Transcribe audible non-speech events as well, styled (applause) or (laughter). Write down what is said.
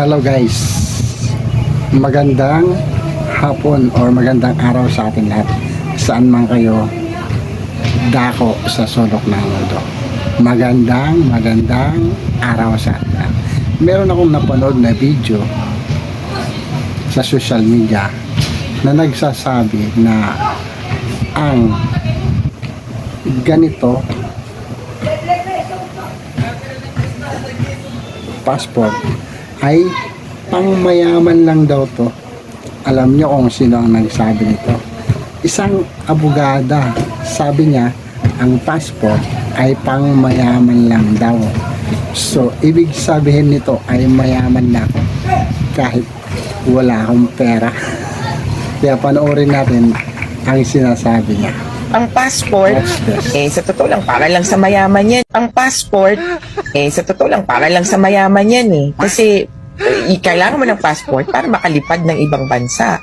Hello guys. Magandang hapon or magandang araw sa ating lahat. Saan man kayo dako sa sulok ng mundo. Magandang, magandang araw sa ating lahat. Meron akong napanood na video sa social media na nagsasabi na ang ganito passport ay pangmayaman lang daw to. Alam nyo kung sino ang nagsabi nito. Isang abogada, sabi niya, ang passport ay pangmayaman lang daw. So, ibig sabihin nito ay mayaman na ako kahit wala akong pera. (laughs) Kaya panoorin natin ang sinasabi niya. Ang passport, Yes, yes. eh sa totoo lang para lang sa mayaman yan. Ang passport, eh sa totoo lang para lang sa mayaman yan eh. Kasi eh, kailangan mo ng passport para makalipad ng ibang bansa.